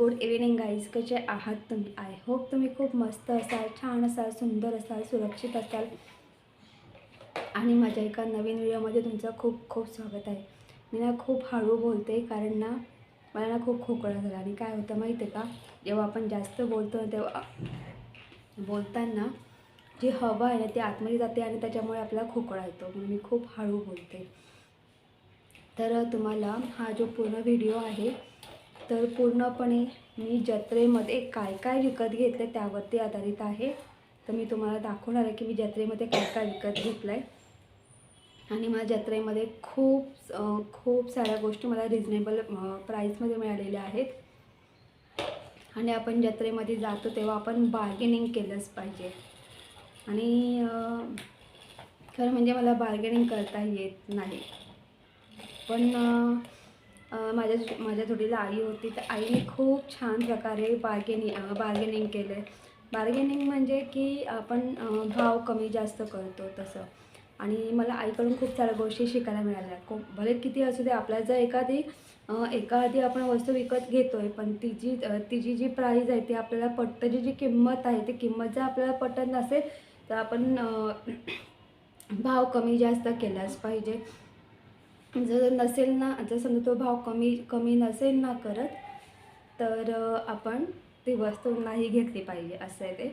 Good evening guys कसे आहात तुम्ही? आय होप तुम्ही खूप मस्त असाल छान असाल सुंदर असाल सुरक्षित असाल. आणि माझ्या एका नवीन व्हिडिओमध्ये तुमचं खूप खूप स्वागत आहे. मी ना खूप हळू बोलते कारण ना मला ना खूप खोकळा झाला आणि काय होतं माहिती आहे का? जेव्हा आपण जास्त बोलतो तेव्हा बोलताना जी हवा आहे ना ती आतमध्ये जाते आणि त्याच्यामुळे आपला खोकळा येतो. म्हणून मी खूप हळू बोलते. तर तुम्हाला हा जो पूर्ण व्हिडिओ आहे तर पूर्णपणे मी जत्रेमध्ये काय काय विकत घेतले त्यावरती आधारित आहे. तर मी तुम्हाला दाखवणार आहे की मी जत्रेमध्ये काय काय विकत घेतलं आहे आणि मला जत्रेमध्ये खूप खूप साऱ्या गोष्टी मला रिजनेबल प्राईसमध्ये मिळालेल्या आहेत. आणि आपण जत्रेमध्ये जातो तेव्हा आपण बार्गेनिंग केलंच पाहिजे. आणि खरं म्हणजे मला बार्गेनिंग करता येत नाही. पण माझ्या माझ्या थोडीला आई होती. तर आईने खूप छान प्रकारे बार्गेनिंग बार्गेनिंग केलं आहे बार्गेनिंग म्हणजे की आपण भाव कमी जास्त करतो तसं. आणि मला आईकडून खूप साऱ्या गोष्टी शिकायला मिळाल्या. खूप भले किती असू दे आपल्याला जर एखादी एखादी आपण वस्तू विकत घेतो आहे पण तिची तिची जी प्राईज आहे ती आपल्याला पट जी किंमत आहे ती किंमत जर आपल्याला पटत नसेल तर आपण भाव कमी जास्त केलाच पाहिजे. जर नसेल ना जर समजा तो भाव कमी कमी नसेल ना करत तर आपण ती वस्तू नाही घेतली पाहिजे असं आहे ते.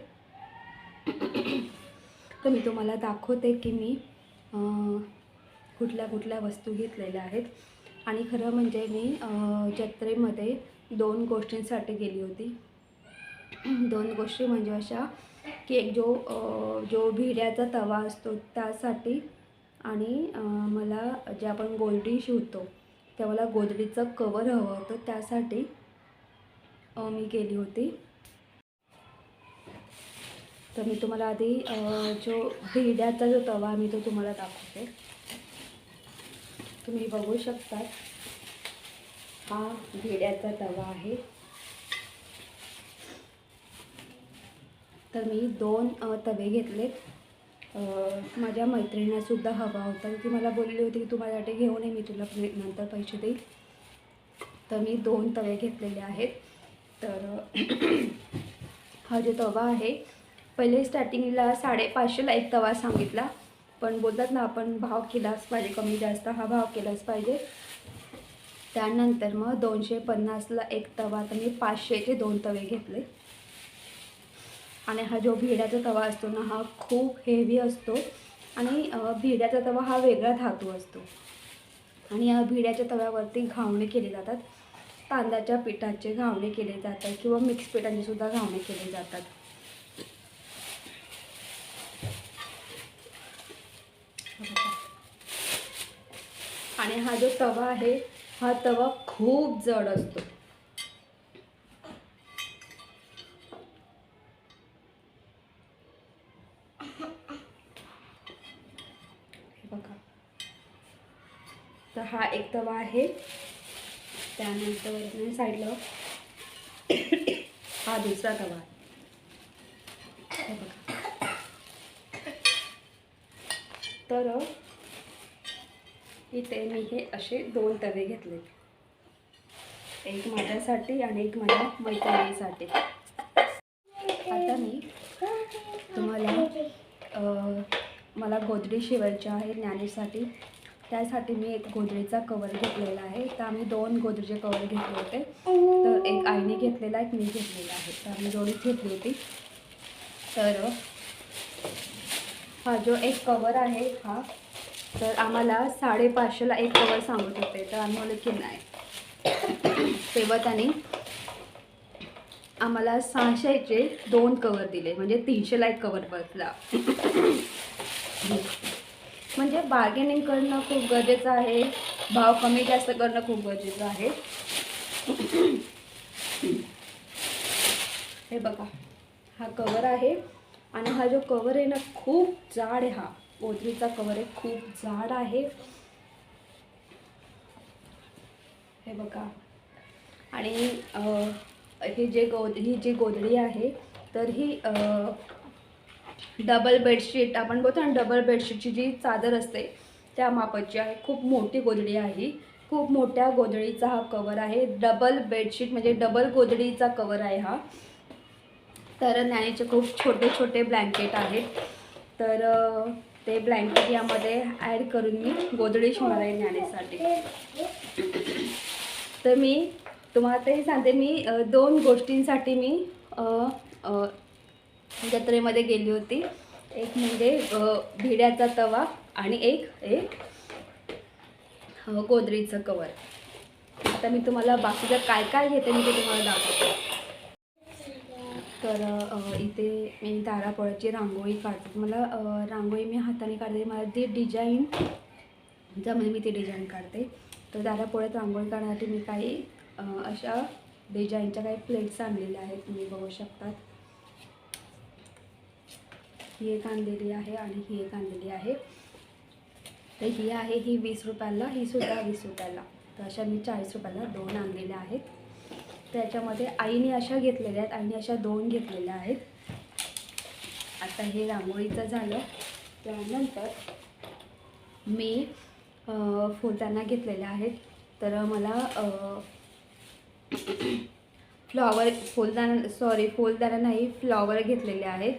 तर मी तुम्हाला दाखवते की मी कुठल्या कुठल्या वस्तू घेतलेल्या आहेत. आणि खरं म्हणजे मी जत्रेमध्ये दोन गोष्टींसाठी गेली होती. दोन गोष्टी म्हणजे अशा की एक जो जो भिड्याचा तवा असतो त्यासाठी आणि मला जे आपण गोल्डी शिवतो त्या मला गोदडीचं कवर हवं होतं त्यासाठी मी केली होती. तर मी तुम्हाला आधी जो भिड्याचा जो तवा मी तो तुम्हाला दाखवते. तुम्ही बघू शकता हा भिड्याचा तवा आहे. तर मी दोन तवे घेतलेत. माझ्या मैत्रिणीनासुद्धा हवा होता. ती मला बोलली होती की तू माझ्यासाठी घेऊन ये मी तुला नंतर पैसे देईल. तर मी दोन तवे घेतलेले आहेत. तर हा जो तवा आहे पहिले स्टार्टिंगला साडेपाचशेला एक तवा सांगितला. पण बोलतात ना आपण भाव केलाच पाहिजे कमी जास्त हा भाव केलाच पाहिजे. त्यानंतर मग दोनशे पन्नासला एक तवा तर मी पाचशेचे दोन तवे घेतले. आणि हा जो भिड्याचा तवा असतो ना हा खूप हेवी असतो आणि भिड्याचा तवा हा वेगळा धातू असतो. आणि या भिड्याच्या तव्यावरती घावणे केले जातात. तांदळाच्या पिठाचे घावणे केले जातात किंवा मिक्स पिठांचे सुद्धा घावणे केले जातात. आणि हा जो तवा आहे हा तवा खूप जड असतो हे बघा तर हा एक तवा आहे. त्यानंतर साईडला हा दुसरा तवा आहे. तर इथे मी हे असे दोन तवे घेतले एक माझ्यासाठी आणि एक माझ्या मैत्रिणीसाठी. आता मी तुम्हाला मला गोदडी शिवायची आहे ज्ञानेसाठी. त्यासाठी मी एक गोदडीचा कवर घेतलेला आहे. तर आम्ही दोन गोदडीचे कवर घेतले होते. तर एक आईने घेतलेला एक मी घेतलेला आहे. तर आम्ही जोडीच घेतली होती. तर हा जो एक कवर आहे हा तर आम्हाला साडेपाचशेला एक कवर सांगत होते. तर आम्ही म्हणलं की नाही. तेव्हा त्यांनी आम्हाला सहाशेचे दोन कवर दिले. म्हणजे तीनशेला एक कवर बसला. म्हणजे बार्गेनिंग करणं खूप गरजेचं आहे. भाव कमी जास्त करणं खूप गरजेचं आहे. हे बघा हा कवर आहे आणि हा जो कवर आहे ना खूप जाड आहे हा. ओदरीचा कवर आहे खूप जाड आहे. हे बघा. आणि हे जे गोद ही जी गोदडी आहे तर ही डबल बेडशीट आपण बोलतो ना डबल बेडशीटची जी चादर असते त्या मापाची आहे. खूप मोठी गोदडी आहे. खूप मोठ्या गोधडीचा हा कवर आहे. डबल बेडशीट म्हणजे डबल गोधडीचा कवर आहे हा. तर ज्ञानीचे खूप छोटे छोटे ब्लँकेट आहेत. तर ते ब्लँकेट यामध्ये ॲड करून मी गोधडी शिवणार आहे ज्ञानेसाठी तर मी तुम्हाला ते सांगते. मी दोन गोष्टींसाठी मी जत्रेमध्ये गेली होती. एक म्हणजे भिड्याचा तवा आणि एक एक गोदरेजचं गोदरीचं कवर. आता मी तुम्हाला बाकीचं काय काय घेते मी ते तुम्हाला दाखवते. तर इथे मी तारापोळ्याची रांगोळी काढते. मला रांगोळी मी हाताने काढते. मला ती डिझाईन ज्यामध्ये मी ती डिझाईन काढते. तर तारापोळ्यात रांगोळी काढण्यासाठी मी काही अशा डिझाईनच्या काही प्लेट्स आणलेल्या आहेत. तुम्ही बघू शकतात. ही एक आणलेली आहे आणि ही एक आणलेली आहे. तर ही आहे ही वीस रुपयाला ही सुद्धा वीस रुपयाला. तर अशा मी चाळीस रुपयाला दोन आणलेल्या आहेत. त्याच्यामध्ये आईने अशा घेतलेल्या आहेत आईने अशा दोन घेतलेल्या आहेत. आता हे रांगोळीचं झालं. त्यानंतर मी अ, घेतलेल्या आहेत. तर मला फ्लॉवर फुलदाणा सॉरी फुलदाणा नाही फ्लॉवर घेतलेले आहेत.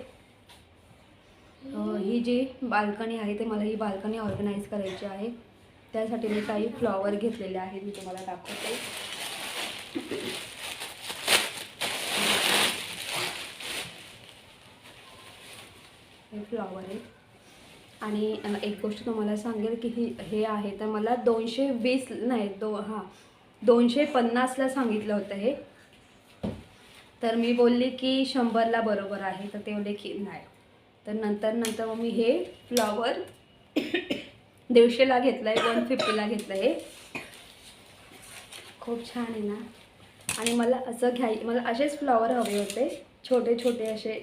ही जी बाल्कनी आहे ते मला ही बाल्कनी ऑर्गनाईज करायची आहे. त्यासाठी मी काही फ्लॉवर घेतलेले आहेत मी तुम्हाला दाखवते. हे फ्लॉवर आहे आणि एक गोष्ट तुम्हाला सांगेल की ही हे आहे तर मला दोनशे वीस नाही दो हां दोनशे पन्नासला सांगितलं होतं हे. तर मी बोलली की शंभरला बरोबर आहे तर ते बोलले की नाही. तर नंतर नंतर मग मी हे फ्लॉवर दीडशेला घेतलं आहे वन फिफ्टीला घेतलं आहे खूप छान आहे ना. आणि मला असं घ्याय मला असेच फ्लॉवर हवे होते छोटे छोटे असे.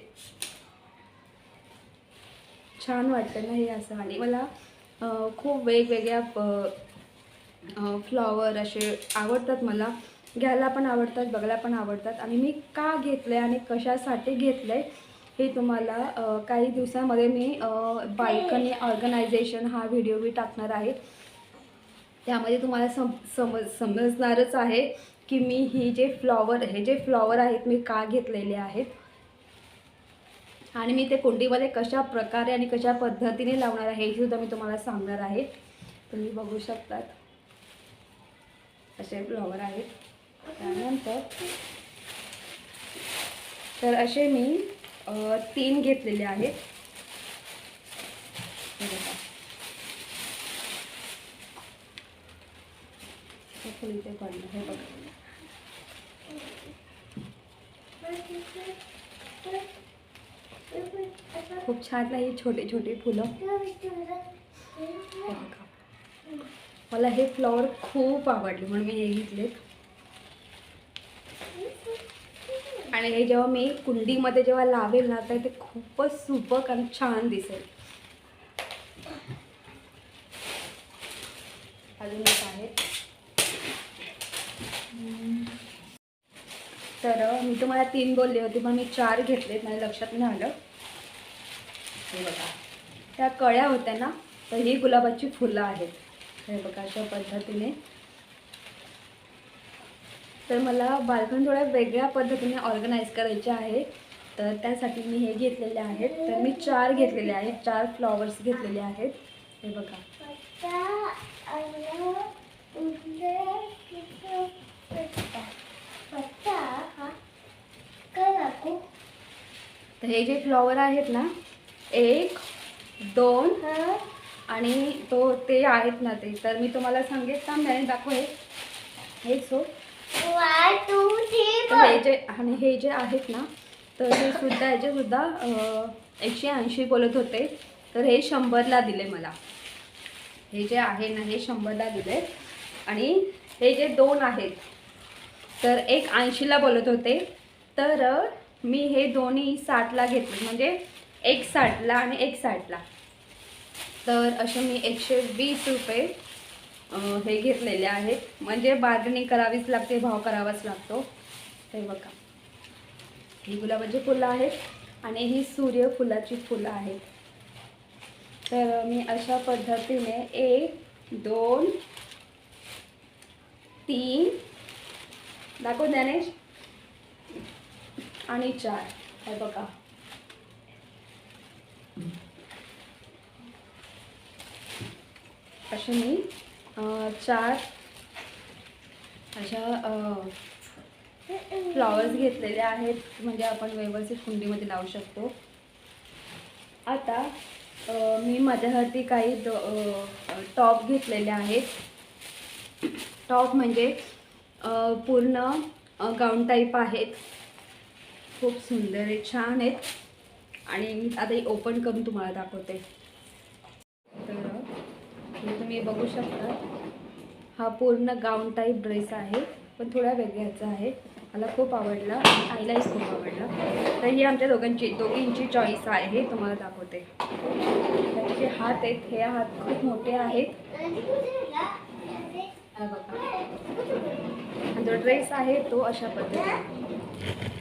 छान वाटतं ना हे असं. आणि मला खूप वेगवेगळ्या फ्लॉवर असे आवडतात मला. घ्यायला पण आवडतात बघायला पण आवडतात. आणि मी का घेतलं आहे आणि कशासाठी घेतलं आहे हे तुम्हाला काही दिवसामध्ये मी बाल्कनी ऑर्गनायझेशन हा व्हिडिओ मी टाकणार आहे. त्यामध्ये तुम्हाला सम समज समजणारच आहे की मी ही जे फ्लॉवर हे जे फ्लॉवर आहेत मी का घेतलेले आहेत? आणि मी ते कुंडीमध्ये कशा प्रकारे आणि कशा पद्धतीने लावणार आहे हे सुद्धा मी तुम्हाला सांगणार आहे. तुम्ही बघू शकतात. असे फ्लॉवर आहेत. त्यानंतर तर असे मी तीन हे. हे हे बघा. खूप छान नाही छोटे छोटे फुलं. हे हे फ्लॉवर आवडले, म्हणून मी हे घेतले आणि हे जेव्हा मी कुंडीमध्ये जेव्हा लावेल ना तर ते खूपच सुबक आणि छान दिसेल. अजून एक आहे. तर मी तुम्हाला तीन बोलले होते पण मी चार घेतलेत माझ्या लक्षात नाही आलं. हे बघा. त्या कळ्या होत्या ना तर ही गुलाबाची फुलं आहेत. हे बघा अशा पद्धतीने तर मला बाल्कन थोड्या वेगळ्या पद्धतीने ऑर्गनाईज करायचे आहे. तर त्यासाठी मी हे घेतलेले आहेत. तर मी चार घेतलेले आहेत. चार फ्लॉवर्स घेतलेले आहेत. हे बघा. तर हे जे फ्लॉवर आहेत ना एक दोन आणि तो ते आहेत ना ते. तर मी तुम्हाला सांगेल का मॅने दाखव हे सो हे जे आणि हे जे आहेत ना तर हे सुद्धा याचे सुद्धा एकशे ऐंशी बोलत होते तर हे शंभरला दिले मला. हे जे आहे ना हे शंभरला दिले. आणि हे जे दोन आहेत तर एक ऐंशीला बोलत होते तर मी हे दोन्ही साठला घेतले. म्हणजे एक साठला आणि एक साठला. तर असे मी एकशे वीस रुपये हे घेतलेले आहेत. म्हणजे बार्गेनिंग करावीच लागते भाव करावाच लागतो. ते बघा. ही गुलाबाची फुलं आहेत आणि ही सूर्यफुलाची फुलं आहेत. तर मी अशा पद्धतीने एक दोन तीन दाखव ज्ञानेश. आणि चार. हे बघा. असे मी चार अशा फ्लॉवर्स घेतलेले आहेत. म्हणजे आपण व्यवस्थित कुंडीमध्ये लावू शकतो. आता मी माझ्यासाठी काही द टॉप घेतलेले आहेत. टॉप म्हणजे पूर्ण गाऊन टाईप आहेत. खूप सुंदर आहे छान आहेत. आणि मी आता ओपन करून तुम्हाला दाखवते. हे तुम्ही बघू शकता. हा पूर्ण गाऊन टाईप ड्रेस आहे पण थोड्या वेगळ्याचा आहे. मला खूप आवडला आणि आईलाही खूप आवडला. तर ही आमच्या दोघांची दोघींची चॉईस आहे. तुम्हाला दाखवते. म्हणजे त्याचे हात आहेत हे हात खूप मोठे आहेत. बघा. आणि जो ड्रेस आहे तो अशा पद्धतीने.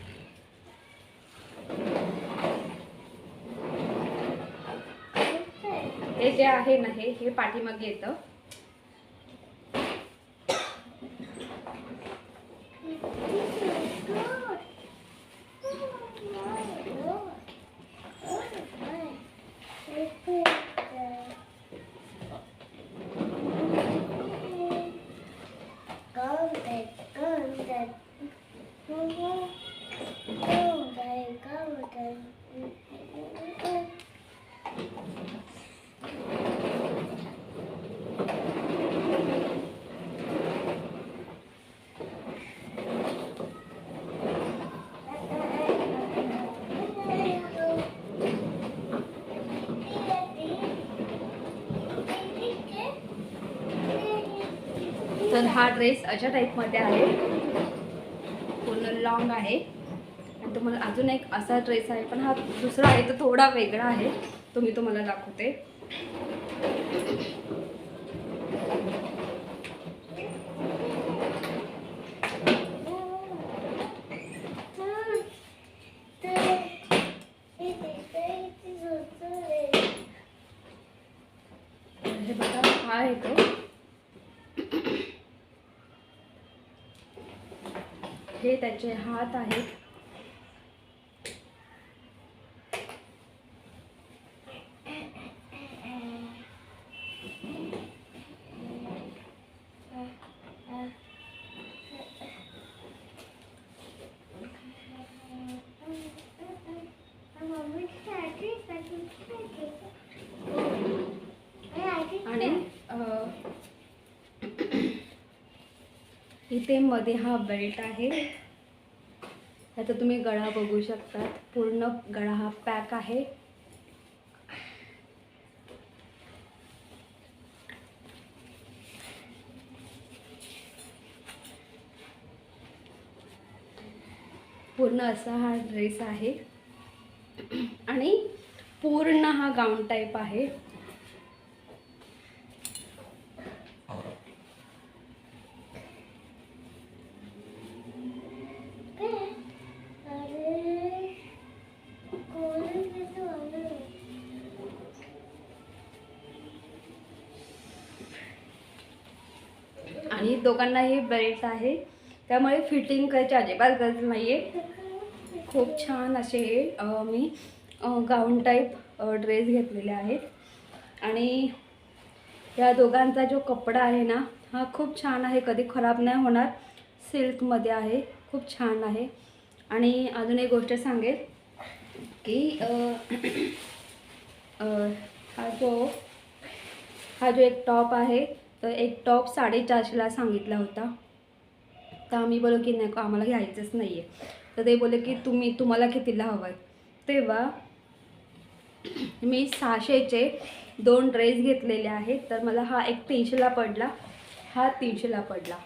हे जे आहे ना हे हे पाठीमागे येतं. तर हा ड्रेस अशा टाईपमध्ये आहे. पूर्ण लॉंग आहे. आणि तुम्हाला अजून एक असा ड्रेस आहे पण हा दुसरा आहे तो थोडा वेगळा आहे. तो मी तुम्हाला दाखवते. तर हे बघा हा आहे हे त्याचे हात आहेत आणि अ, इथे मध्ये हा बेल्ट आहे. आता तुम्ही गळा बघू शकतात. पूर्ण गळा हा पॅक आहे. पूर्ण असा हा ड्रेस आहे. आणि पूर्ण हा गाऊन टाईप आहे. दोघांना हे ब्रेड आहे. त्यामुळे फिटिंग करायची अजिबात गरज नाही आहे खूप छान असे हे मी गाऊन टाईप ड्रेस घेतलेले आहेत. आणि या दोघांचा जो कपडा आहे ना हा खूप छान आहे. कधी खराब नाही होणार. सिल्कमध्ये आहे. खूप छान आहे. आणि अजून एक गोष्ट सांगेल की हा जो हा जो एक टॉप आहे तर एक टॉप साडेचारशेला सांगितला होता. तर आम्ही बोललो की नको आम्हाला घ्यायचंच नाही आहे तर ते बोलले की तुम्ही तुम्हाला कितीला हवं आहे तेव्हा मी सहाशेचे दोन ड्रेस घेतलेले आहेत. तर मला हा एक तीनशेला पडला हा तीनशेला पडला.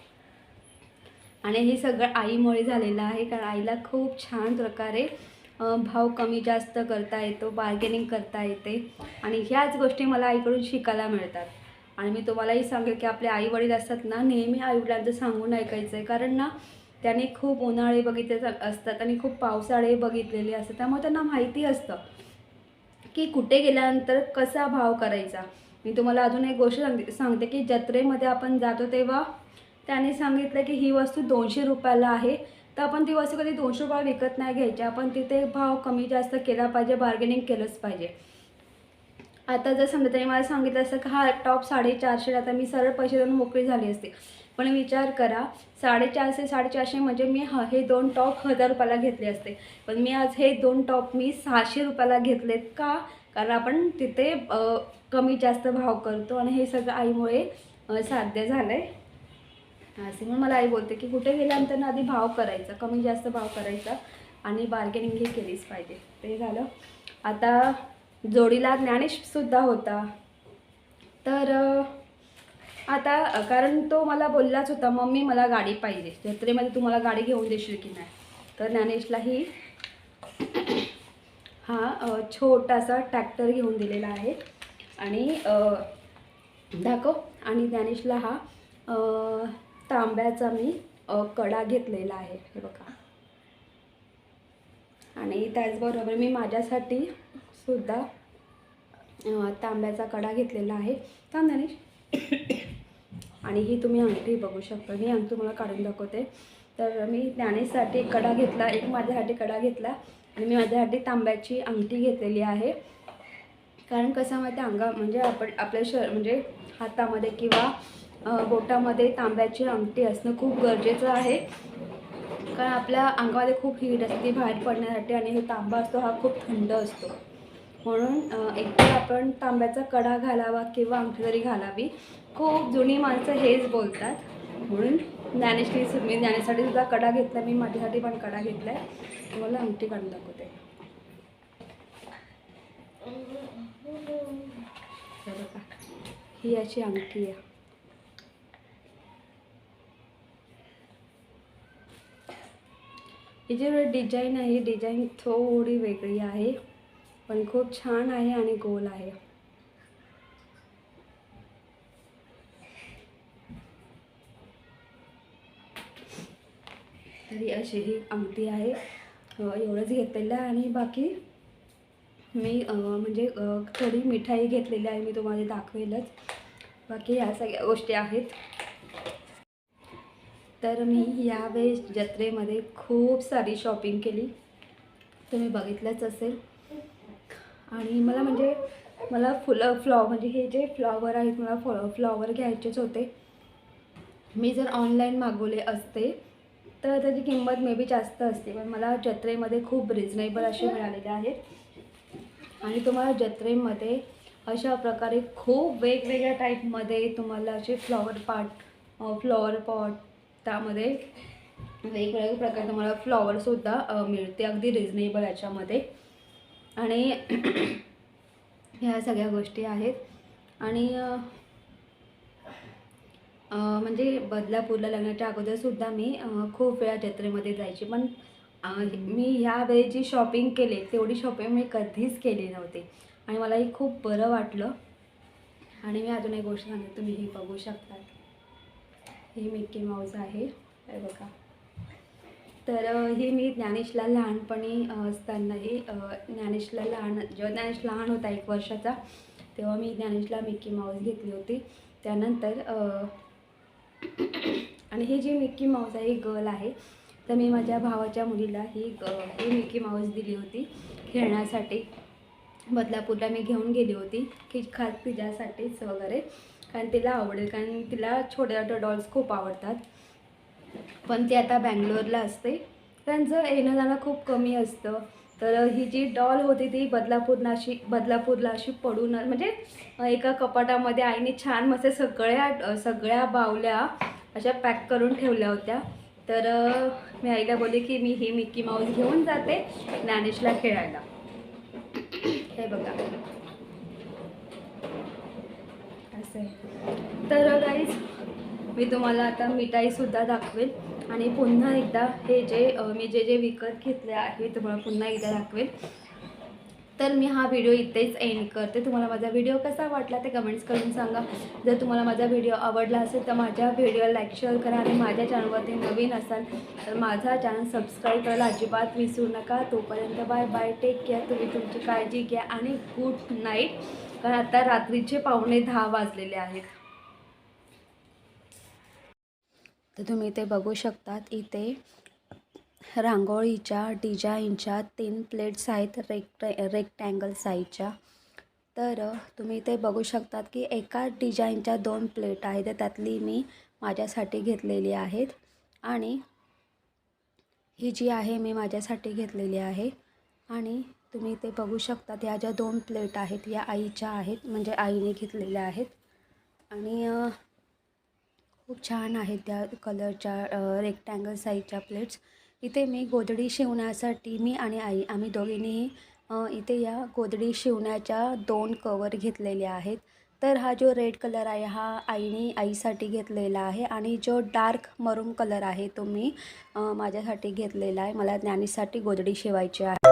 आणि हे सगळं आईमुळे झालेलं आहे कारण आईला खूप छान प्रकारे भाव कमी जास्त करता येतो बार्गेनिंग करता येते. आणि ह्याच गोष्टी मला आईकडून शिकायला मिळतात. आणि मी तुम्हालाही सांगेल की आपले आई वडील असतात ना नेहमी आईवडिलांचं सांगून ऐकायचं आहे कारण ना त्याने खूप उन्हाळे बघितले असतात आणि खूप पावसाळे बघितलेले असतात. त्यामुळे त्यांना माहिती असतं की कुठे गेल्यानंतर कसा भाव करायचा. मी तुम्हाला अजून एक गोष्ट सांगते सांगते की जत्रेमध्ये आपण जातो तेव्हा त्याने सांगितलं की ही वस्तू दोनशे रुपयाला आहे. तर आपण ती वस्तू कधी दोनशे रुपयाला विकत नाही घ्यायची. आपण तिथे भाव कमी जास्त केला पाहिजे बार्गेनिंग केलंच पाहिजे. आता जर समजा त्यांनी मला सांगितलं असतं का हा टॉप साडेचारशे आता मी सरळ पैसे देऊन मोकळी झाली असते. पण विचार करा साडेचारशे साडेचारशे म्हणजे मी ह हे दोन टॉप हजार रुपयाला घेतले असते. पण मी आज हे दोन टॉप मी सहाशे रुपयाला घेतलेत का? कारण आपण तिथे कमी जास्त भाव करतो आणि हे सगळं आईमुळे साध्य झालं आहे असे म्हणून मला आई बोलते की कुठे गेल्यानंतर ना आधी भाव करायचा कमी जास्त भाव करायचा आणि बार्गेनिंग ही केलीच पाहिजे. ते झालं. आता जोडीला ज्ञानेशसुद्धा होता. तर आता कारण तो मला बोललाच होता मम्मी मला गाडी पाहिजे. जत्रेमध्ये तू मला गाडी घेऊन देशील की नाही? तर ज्ञानेशलाही हा छोटासा ट्रॅक्टर घेऊन दिलेला आहे. आणि दाखव. आणि ज्ञानेशला हा तांब्याचा मी कडा घेतलेला आहे. हे बघा. आणि त्याचबरोबर मी माझ्यासाठी सुद्धा तांब्याचा कडा घेतलेला आहे. थांब आणि ही तुम्ही अंगठी बघू शकता. मी अंगठी तुम्हाला काढून दाखवते. तर मी ज्ञानेशसाठी कडा घेतला एक माझ्यासाठी कडा घेतला आणि मी माझ्यासाठी तांब्याची अंगठी घेतलेली आहे. कारण कसं माहिती अंगा म्हणजे आपण आपल्या शर म्हणजे हातामध्ये किंवा बोटामध्ये तांब्याची अंगठी असणं खूप गरजेचं आहे. कारण आपल्या अंगामध्ये खूप हीट असते बाहेर पडण्यासाठी आणि हे तांबा असतो हा खूप थंड असतो. म्हणून एकतर आपण तांब्याचा कडा घालावा किंवा अंगठी जरी घालावी खूप जुनी माणसं हेच बोलतात. म्हणून ज्ञानेश्री मी ज्ञानेसाठी सुद्धा कडा घेतला मी माझ्यासाठी पण कडा घेतला आहे तुम्हाला अंगठी काढून दाखवते. बघा ही अशी अंगठी आहे. ही जी डिझाईन आहे डिझाईन थोडी वेगळी आहे. पण खूप छान आहे आणि गोल आहे. तरी अशी ही अंगठी आहे. एवढंच घेतलेलं आहे आणि बाकी मी म्हणजे थोडी मिठाई घेतलेली आहे मी तुम्हाला दाखवेलच. बाकी ह्या सगळ्या गोष्टी आहेत. तर मी यावेळेस जत्रेमध्ये खूप सारी शॉपिंग केली. तुम्ही बघितलंच असेल. आणि मला म्हणजे मला फुलं फ्लॉ म्हणजे हे जे फ्लॉवर आहेत मला फ्लॉ फ्लॉवर घ्यायचेच होते. मी जर ऑनलाईन मागवले असते तर त्याची किंमत मे बी जास्त असते पण मला जत्रेमध्ये खूप रिजनेबल असे मिळालेले आहेत. आणि तुम्हाला जत्रेमध्ये अशा प्रकारे खूप वेगवेगळ्या टाईपमध्ये तुम्हाला असे फ्लॉवर पार्ट फ्लॉवर पॉट त्यामध्ये वेगवेगळ्या प्रकारे तुम्हाला फ्लॉवरसुद्धा मिळते. अगदी रिजनेबल याच्यामध्ये. आणि ह्या सगळ्या गोष्टी आहेत. आणि म्हणजे बदलापूरला लग्नाच्या अगोदरसुद्धा मी खूप वेळा जत्रेमध्ये जायची. पण मी ह्या वेळी जी शॉपिंग केली तेवढी शॉपिंग मी कधीच केली नव्हती. आणि मलाही खूप बरं वाटलं. आणि मी अजून एक गोष्ट सांगते तुम्ही ही बघू शकता. ही मिक्की माऊस आहे. बघा. तर हे मी ज्ञानेशला लहानपणी असताना असतानाही ज्ञानेशला लहान जेव्हा ज्ञानेश लहान होता एक वर्षाचा तेव्हा मी ज्ञानेशला मिक्की माऊस घेतली होती. त्यानंतर आणि हे जी मिक्की माऊस आहे ही गर्ल आहे तर मी माझ्या भावाच्या मुलीला ही ग ही मिकी माऊस दिली होती खेळण्यासाठी. बदलापूरला मी घेऊन गेली होती की खास तिच्यासाठीच वगैरे कारण तिला आवडेल कारण तिला छोट्या छोट्या डॉल्स खूप आवडतात. पण ती आता बँगलोरला असते. त्यांचं येणं जाणं खूप कमी असतं. तर ही जी डॉल होती ती बदलापूरला अशी बदलापूरला अशी पडून म्हणजे एका कपाटामध्ये आईने छान मस्त सगळ्या सगळ्या बावल्या अशा पॅक करून ठेवल्या होत्या. तर मी आईला बोलले की मी ही मिक्की माऊस घेऊन जाते ज्ञानेशला खेळायला. हे बघा. असं आहे. तर गाईज मी तुम्हाला आता मिठाईसुद्धा दाखवेल. आणि पुन्हा एकदा हे जे मी जे जे विकत घेतले आहे तुम्हाला पुन्हा एकदा दाखवेल. तर मी हा व्हिडिओ इथेच एंड करते. तुम्हाला माझा व्हिडिओ कसा वाटला ते कमेंट्स करून सांगा. जर तुम्हाला माझा व्हिडिओ आवडला असेल तर माझ्या व्हिडिओला लाईक शेअर करा आणि माझ्या चॅनलवरती नवीन असाल तर माझा चॅनल सबस्क्राईब करायला अजिबात विसरू नका. तोपर्यंत बाय बाय टेक केअर तुम्ही तुमची काळजी घ्या. आणि गुड नाईट कारण आता रात्रीचे पावणे दहा वाजलेले आहेत. तर तुम्ही ते बघू शकतात इथे रांगोळीच्या डिझाईनच्या तीन प्लेट्स आहेत रेक्ट रेक्टँगल साईजच्या. तर तुम्ही ते बघू शकतात की एका डिझाईनच्या दोन प्लेट आहेत तर त्यातली मी माझ्यासाठी घेतलेली आहेत. आणि ही जी आहे मी माझ्यासाठी घेतलेली आहे. आणि तुम्ही ते बघू शकतात ह्या ज्या दोन प्लेट आहेत या आईच्या आहेत म्हणजे आईने घेतलेल्या आहेत. आणि खूप छान आहेत त्या कलरच्या रेक्टँगल साईजच्या प्लेट्स इथे मी गोधडी शिवण्यासाठी मी आणि आई आम्ही दोघींनीही इथे या गोधडी शिवण्याच्या दोन कवर घेतलेले आहेत. तर हा जो रेड कलर आहे हा आईने आईसाठी घेतलेला आहे आणि जो डार्क मरून कलर आहे तो मी माझ्यासाठी घेतलेला आहे. मला ज्ञानीसाठी गोधडी शिवायची आहे.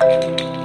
Música